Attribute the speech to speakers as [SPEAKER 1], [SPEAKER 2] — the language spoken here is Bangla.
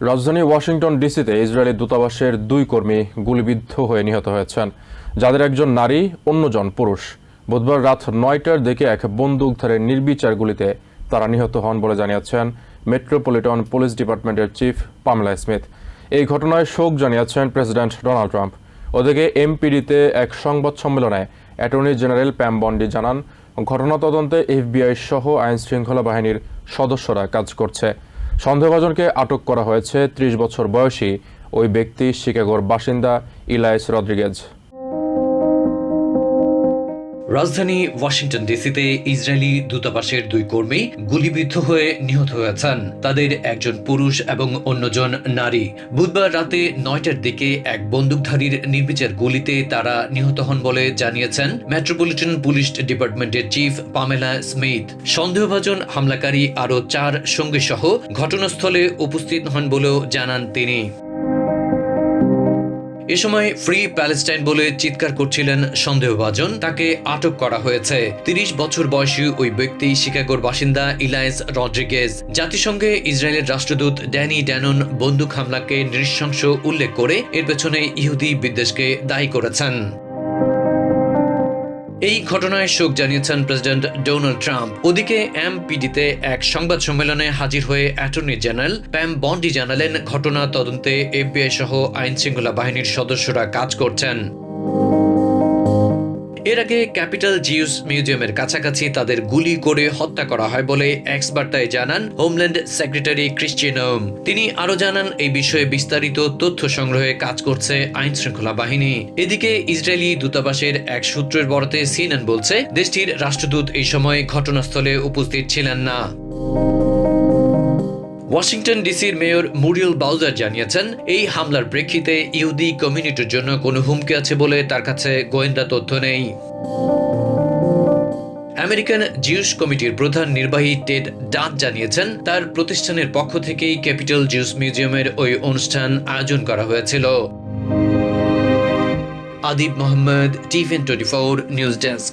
[SPEAKER 1] রাজধানী ওয়াশিংটন ডিসিতে ইসরায়েলি দূতাবাসের দুই কর্মী গুলিবিদ্ধ হয়ে নিহত হয়েছেন। যাদের একজন নারী, অন্যজন পুরুষ। বুধবার রাত নয়টার দিকে এক বন্দুকধারের নির্বিচার গুলিতে তারা নিহত হন বলে জানিয়েছেন মেট্রোপলিটন পুলিশ ডিপার্টমেন্টের চিফ পামলা স্মিথ। এই ঘটনায় শোক জানিয়েছেন প্রেসিডেন্ট ডোনাল্ড ট্রাম্প। ওদিকে এমপিডিতে এক সংবাদ সম্মেলনে অ্যাটর্নি জেনারেল প্যাম বন্ডি জানান ঘটনা তদন্তে এফবিআই সহ আইন শৃঙ্খলা বাহিনীর সদস্যরা কাজ করছে। সন্দেহভাজনকে আটক করা হয়েছে ত্রিশ বছর বয়সী ওই ব্যক্তি শিকাগোর বাসিন্দা ইলাইস রদ্রিগেজ।
[SPEAKER 2] রাজধানী ওয়াশিংটন ডিসিতে ইসরায়েলি দূতাবাসের দুই কর্মী গুলিবিদ্ধ হয়ে নিহত হয়েছেন। তাদের একজন পুরুষ এবং অন্যজন নারী। বুধবার রাতে নয়টার দিকে এক বন্দুকধারীর নির্বিচার গুলিতে তারা নিহত হন বলে জানিয়েছেন মেট্রোপলিটন পুলিশ ডিপার্টমেন্টের চিফ পামেলা স্মিথ। সন্দেহভাজন হামলাকারী আরও চার সঙ্গী সহ ঘটনাস্থলে উপস্থিত হন বলেও জানান তিনি। এ সময় ফ্রি প্যালেস্টাইন বলে চিৎকার করছিলেন সন্দেহভাজন। তাকে আটক করা হয়েছে। তিরিশ বছর বয়সী ওই ব্যক্তি শিকাগোর বাসিন্দা ইলাইস রড্রিগেজ। জাতিসংঘে ইসরায়েলের রাষ্ট্রদূত ড্যানি ড্যানন বন্দুক হামলাকে নৃশংস উল্লেখ করে এর পেছনে ইহুদি বিদ্বেষকে দায়ী করেছেন। এই ঘটনায় শোক জানিয়েছেন প্রেসিডেন্ট ডোনাল্ড ট্রাম্প। ওদিকে এমপিডিতে এক সংবাদ সম্মেলনে হাজির হয়ে অ্যাটর্নি জেনারেল প্যাম বন্ডি জানালেন, ঘটনা তদন্তে এফবিআই সহ আইন শৃঙ্খলা বাহিনীর সদস্যরা কাজ করছেন। এর আগে ক্যাপিটাল জিউস মিউজিয়ামের কাছাকাছি তাদের গুলি করে হত্যা করা হয় বলে এক্স বার্তায় জানান হোমল্যান্ড সেক্রেটারি ক্রিশ্চিয়ানোম তিনি আরও জানান, এই বিষয়ে বিস্তারিত তথ্য সংগ্রহে কাজ করছে আইন শৃঙ্খলা বাহিনী। এদিকে ইসরায়েলি দূতাবাসের এক সূত্রের বরাতে সিএনএন বলছে, দেশটির রাষ্ট্রদূত এই সময় ঘটনাস্থলে উপস্থিত ছিলেন না। ওয়াশিংটন ডিসির মেয়র মুরিয়েল বাউজার জানিয়েছেন, এই হামলার প্রেক্ষিতে ইহুদি কমিউনিটির জন্য কোনো হুমকি আছে বলে তার কাছে গোয়েন্দা তথ্য নেই। আমেরিকান জিউস কমিটির প্রধান নির্বাহী টেড ডাট জানিয়েছেন, তার প্রতিষ্ঠানের পক্ষ থেকেই ক্যাপিটাল জিউস মিউজিয়ামের ওই অনুষ্ঠান আয়োজন করা হয়েছিল। Adib Mohammad TVN twenty four news desk.